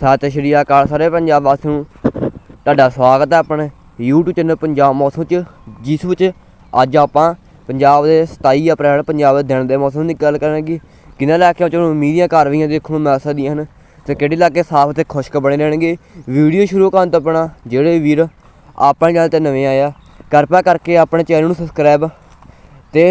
ਸਤਿ ਸ਼੍ਰੀ ਅਕਾਲ ਸਾਰੇ ਪੰਜਾਬ ਵਾਸੀਆਂ ਨੂੰ। ਤੁਹਾਡਾ ਸਵਾਗਤ ਹੈ ਆਪਣੇ YouTube ਚੈਨਲ ਪੰਜਾਬ ਮੌਸਮ 'ਚ, ਜਿਸ ਵਿੱਚ ਅੱਜ ਆਪਾਂ ਪੰਜਾਬ ਦੇ 27 ਅਪ੍ਰੈਲ, ਪੰਜਾਬ ਦੇ ਦਿਨ ਦੇ ਮੌਸਮ ਦੀ ਗੱਲ ਕਰਾਂਗੇ। ਕਿਹਨਾਂ ਇਲਾਕਿਆਂ 'ਚ ਹੁਣ ਮੀਂਹ ਦੀਆਂ ਕਾਰਵਾਈਆਂ ਦੇਖਣ ਨੂੰ ਮਿਲ ਸਕਦੀਆਂ ਹਨ ਤੇ ਕਿਹੜੇ ਇਲਾਕੇ ਸਾਫ਼ ਤੇ ਖੁਸ਼ਕ ਬਣੇ ਰਹਿਣਗੇ। ਵੀਡੀਓ ਸ਼ੁਰੂ ਕਰਨ ਤੋਂ ਆਪਣਾ ਜਿਹੜੇ ਵੀਰ ਆਪਣੇ ਚੈਨਲ ਤੇ ਨਵੇਂ ਆਇਆ ਕਿਰਪਾ ਕਰਕੇ ਆਪਣੇ ਚੈਨਲ ਨੂੰ ਸਬਸਕ੍ਰਾਈਬ ਤੇ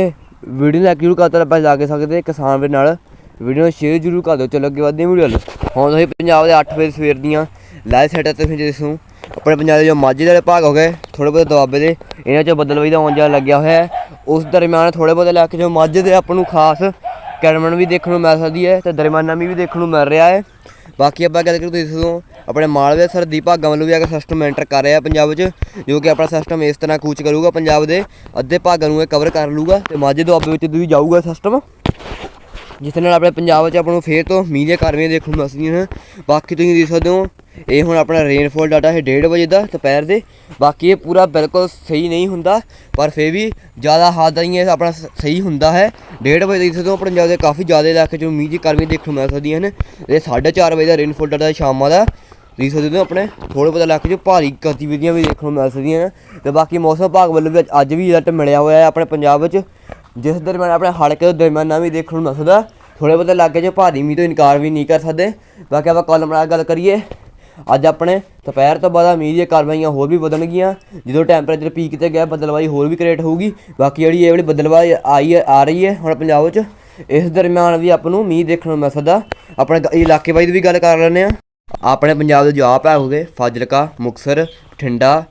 ਵੀਡੀਓ ਨੂੰ ਲਾਈਕ ਜ਼ਰੂਰ ਕਰ ਆਪਾਂ ਜਾ ਕੇ ਸਕਦੇ ਕਿਸਾਨ ਦੇ ਨਾਲ। ਵੀਡੀਓ ਨੂੰ ਸ਼ੇਅਰ ਜ਼ਰੂਰ ਕਰ ਦਿਓ। ਚਲੋ ਅੱਗੇ ਵਧਦੇ ਹਾਂ ਵੀਡੀਓ ਵੱਲ। ਹੁਣ ਤੁਸੀਂ ਪੰਜਾਬ ਦੇ 8 ਵਜੇ ਸਵੇਰ ਦੀਆਂ ਲਾਈਵ ਸੈਟ ਤੇ ਫਿਰ ਜਿਸੂ ਆਪਣੇ ਪੰਜਾਬ ਦੇ ਜੋ ਮਾਝੇ ਦੇ ਭਾਗ ਹੋ ਗਏ ਥੋੜੇ ਬਹੁਤੇ ਦੁਆਬੇ ਦੇ, ਇਹਨਾਂ 'ਚ ਬੱਦਲਵਾਈ ਦਾ ਆਉਣ ਜਾਣ ਲੱਗਿਆ ਹੋਇਆ ਹੈ। ਉਸ ਦਰਮਿਆਨ ਥੋੜੇ ਬਹੁਤ ਇਲਾਕੇ ਜੋ ਮਾਝੇ ਦੇ ਆਪਾਂ ਨੂੰ ਖਾਸ ਕੈਰਮਨ ਵੀ ਦੇਖਣ ਨੂੰ ਮਿਲ ਸਕਦੀ ਹੈ ਤੇ ਦਰਮਿਆਨਾ ਵੀ ਦੇਖਣ ਨੂੰ ਮਿਲ ਰਿਹਾ ਹੈ। ਬਾਕੀ ਆਪਾਂ ਗੱਲ ਕਰੀਏ ਤੁਸੀਂ ਤੋਂ ਆਪਣੇ ਮਾਲਵੇ ਸਰ ਭਾਗਾਂ ਵੱਲੋਂ ਵੀ ਆ ਕੇ ਸਿਸਟਮ ਐਂਟਰ ਕਰ ਰਿਹਾ ਪੰਜਾਬ 'ਚ ਜੋ ਕਿ ਆਪਣਾ ਸਿਸਟਮ ਇਸ ਤਰ੍ਹਾਂ ਕੂਚ ਕਰੂਗਾ ਪੰਜਾਬ ਦੇ, ਅੱਧੇ ਭਾਗਾਂ ਨੂੰ ਇਹ ਕਵਰ ਕਰ ਲੂਗਾ ਤੇ ਮਾਝੇ ਦੁਆਬੇ ਵਿੱਚ ਵੀ ਜਾਊਗਾ ਸਿਸਟਮ ਜਿਸ ਨਾਲ ਆਪਣੇ ਪੰਜਾਬ 'ਚ ਆਪਾਂ ਨੂੰ ਫੇਰ ਤੋਂ ਮੀਂਹ ਦੀਆਂ ਕਾਰਵਾਈਆਂ ਦੇਖਣ ਨੂੰ ਮਿਲਦੀਆਂ ਹਨ। ਬਾਕੀ ਤੁਸੀਂ ਦੇਖ ਸਕਦੇ ਹੋ, ਇਹ ਹੁਣ ਆਪਣਾ ਰੇਨਫਾਲ ਡਾਟਾ ਹੈ 1:30 ਵਜੇ ਦਾ ਦੁਪਹਿਰ ਦੇ। ਬਾਕੀ ਇਹ ਪੂਰਾ ਬਿਲਕੁਲ ਸਹੀ ਨਹੀਂ ਹੁੰਦਾ, ਪਰ ਫੇਰ ਵੀ ਜ਼ਿਆਦਾ ਹੱਦ ਨਹੀਂ ਇਹ ਆਪਣਾ ਸਹੀ ਹੁੰਦਾ ਹੈ। 1:30 ਵਜੇ ਦੇਖ ਸਕਦੇ ਹੋ, ਆਪਣੇ ਪੰਜਾਬ ਦੇ ਕਾਫੀ ਜ਼ਿਆਦਾ ਇਲਾਕੇ 'ਚ ਮੀਂਹ ਦੀ ਕਾਰਵਾਈਆਂ ਦੇਖਣ ਨੂੰ ਮਿਲ ਸਕਦੀਆਂ ਹਨ। ਇਹ 4:30 ਵਜੇ ਦਾ ਰੇਨਫਾਲ ਡਾਟਾ ਸ਼ਾਮਾਂ ਦਾ। ਦੇਖ ਸਕਦੇ ਹੋ, ਆਪਣੇ ਥੋੜੇ ਬਹੁਤ ਇਲਾਕੇ 'ਚ ਭਾਰੀ ਗਤੀਵਿਧੀਆਂ ਵੀ ਦੇਖਣ ਨੂੰ ਮਿਲ ਸਕਦੀਆਂ ਹਨ। ਤੇ ਬਾਕੀ ਮੌਸਮ ਵਿਭਾਗ ਵੱਲੋਂ ਵੀ ਅੱਜ- ਵੀ ਅਲਰਟ ਮਿਲਿਆ ਹੋਇਆ ਹੈ ਆਪਣੇ ਪੰਜਾਬ ਵਿੱਚ। ਜਿਸ ਦਰਮਿਆਨ ਆਪਣੇ ਹਲਕੇ ਦੇ ਦਰਮਿਆਨਾ ਵੀ ਦੇਖਣ ਨੂੰ ਮਿਲ ਸਕਦਾ ਥੋੜੇ ਬਹੁਤੇ ਇਲਾਕੇ 'ਚ ਭਾਰੀ ਮੀਂਹ ਤੋਂ ਇਨਕਾਰ ਵੀ ਨਹੀਂ ਕਰ ਸਕਦੇ। ਬਾਕੀ ਆਪਾਂ ਕੱਲ੍ਹ ਨਾਲ ਗੱਲ ਕਰੀਏ। ਅੱਜ ਆਪਣੇ ਦੁਪਹਿਰ ਤੋਂ ਬਾਅਦ ਮੀਂਹ ਦੀਆਂ ਕਾਰਵਾਈਆਂ ਹੋਰ ਵੀ ਵਧਣਗੀਆਂ। ਜਦੋਂ ਟੈਂਪਰੇਚਰ ਪੀਕ ਤੇ ਗਿਆ, ਬਦਲਵਾਈ ਹੋਰ ਵੀ ਕ੍ਰੀਏਟ ਹੋਊਗੀ। ਬਾਕੀ ਜਿਹੜੀ ਇਹ ਵਾਲੀ ਬਦਲਵਾਈ ਆਈ ਆ ਰਹੀ ਹੈ ਹੁਣ ਪੰਜਾਬ ਵਿੱਚ, ਇਸ ਦਰਮਿਆਨ ਵੀ ਆਪਾਂ ਨੂੰ ਮੀਂਹ ਦੇਖਣ ਨੂੰ ਮਿਲ ਸਕਦਾ ਆਪਣੇ ਇਲਾਕੇ ਵਾਈਜ਼ ਦੀ ਵੀ ਗੱਲ ਕਰ ਲੈਂਦੇ ਆ ਆਪਣੇ ਪੰਜਾਬ ਦੇ ਜੋ ਆਪ ਹੈ ਹੋਗੇ ਫਾਜ਼ਿਲਕਾ, ਮੁਕਤਸਰ, ਬਠਿੰਡਾ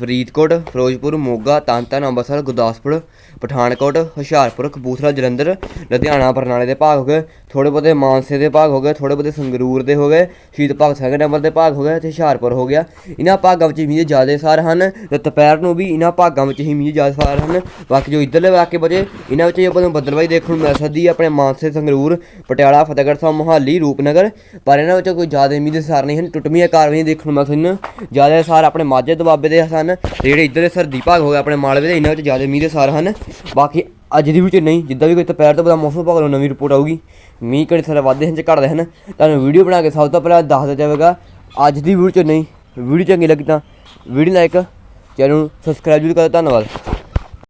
ਫਰੀਦਕੋਟ, ਫਿਰੋਜ਼ਪੁਰ, ਮੋਗਾ ਤਰਨਤਾਰਨ ਅੰਮ੍ਰਿਤਸਰ ਗੁਰਦਾਸਪੁਰ, ਪਠਾਨਕੋਟ, ਹੁਸ਼ਿਆਰਪੁਰ, ਕਪੂਰਥਲਾ, ਜਲੰਧਰ, ਲੁਧਿਆਣਾ, ਬਰਨਾਲੇ ਦੇ ਭਾਗ ਹੋ ਗਏ। ਥੋੜੇ ਬਹੁਤੇ ਮਾਨਸੇ ਦੇ ਭਾਗ ਹੋ ਗਏ ਥੋੜੇ ਬਹੁਤੇ ਸੰਗਰੂਰ ਦੇ ਹੋ ਗਏ, ਸ਼ਹੀਦ ਭਗਤ ਸਿੰਘ ਨੰਬਰ ਦੇ ਭਾਗ ਹੋ ਗਏ ਤੇ ਹੁਸ਼ਿਆਰਪੁਰ ਹੋ ਗਿਆ। ਇਹਨਾਂ ਭਾਗਾਂ ਵਿੱਚ ਮੀਂਹ ਜ਼ਿਆਦਾ ਸਾਰ ਹਨ ਤੇ ਦੁਪਹਿਰ ਨੂੰ ਵੀ ਇਹਨਾਂ ਭਾਗਾਂ ਵਿੱਚ ਹੀ ਮੀਂਹ ਜ਼ਿਆਦਾ ਸਾਰ ਹਨ। ਬਾਕੀ ਜੋ ਇੱਧਰਲੇ ਇਲਾਕੇ ਬਚੇ ਇਹਨਾਂ ਵਿੱਚ ਆਪਾਂ ਨੂੰ ਬੱਦਲਵਾਈ ਦੇਖਣ ਨੂੰ ਮਿਲ ਸਕਦੀ ਹੈ, ਆਪਣੇ ਮਾਨਸੇ, ਸੰਗਰੂਰ, ਪਟਿਆਲਾ, ਫਤਿਹਗੜ੍ਹ ਸਾਹਿਬ, ਮੋਹਾਲੀ, ਰੂਪਨਗਰ, ਪਰ ਇਹਨਾਂ ਵਿੱਚ ਕੋਈ ਜ਼ਿਆਦਾ ਮੀਂਹ ਦੇ ਸਾਰ ਨਹੀਂ ਹਨ। ਟੁੱਟਵੀਆਂ ਕਾਰਵਾਈਆਂ ਦੇਖਣ ਨੂੰ ਮਿਲ ਸਕਦੀਆਂ ਜ਼ਿਆਦਾ ਸਾਰ ਆਪਣੇ ਮਾਝੇ ਦੁਆਬੇ ਦੇ ਹਨ ਤੇ ਜਿਹੜੇ ਇੱਧਰ ਦੇ ਸਰਦੀ ਭਾਗ ਹੋ ਗਿਆ ਆਪਣੇ ਮਾਲਵੇ ਦੇ ਇਹਨਾਂ ਵਿੱਚ ਜ਼ਿਆਦਾ ਮੀਂਹ ਦੇ ਸਾਰ ਹਨ। ਬਾਕੀ ਅੱਜ ਦੀ ਵਿੱਚ ਨਹੀਂ, ਜਿੱਦਾਂ ਵੀ ਕੋਈ ਦੁਪਹਿਰ ਤੋਂ ਬਾਅਦ ਮੌਸਮ ਵਿਭਾਗ ਨੂੰ ਨਵੀਂ ਰਿਪੋਰਟ ਆਊਗੀ। ਮੀਂਹ ਕਿਹੜੇ ਸਾਰੇ ਵਾਧੇ ਹਨ ਚ ਘਟਦੇ ਹਨ। ਤੁਹਾਨੂੰ ਵੀਡੀਓ ਬਣਾ ਕੇ ਸਭ ਤੋਂ ਪਹਿਲਾਂ ਦੱਸ ਦਿੱਤਾ ਜਾਵੇਗਾ, ਅੱਜ ਦੀ ਵੀਡੀਓ ਚ ਨਹੀਂ, ਵੀਡੀਓ ਚੰਗੀ ਲੱਗੀ ਤਾਂ ਵੀਡੀਓ ਲਾਈਕ ਚੈਨਲ ਨੂੰ ਸਬਸਕ੍ਰਾਈਬ ਜ਼ਰੂਰ ਕਰੋ ਧੰਨਵਾਦ।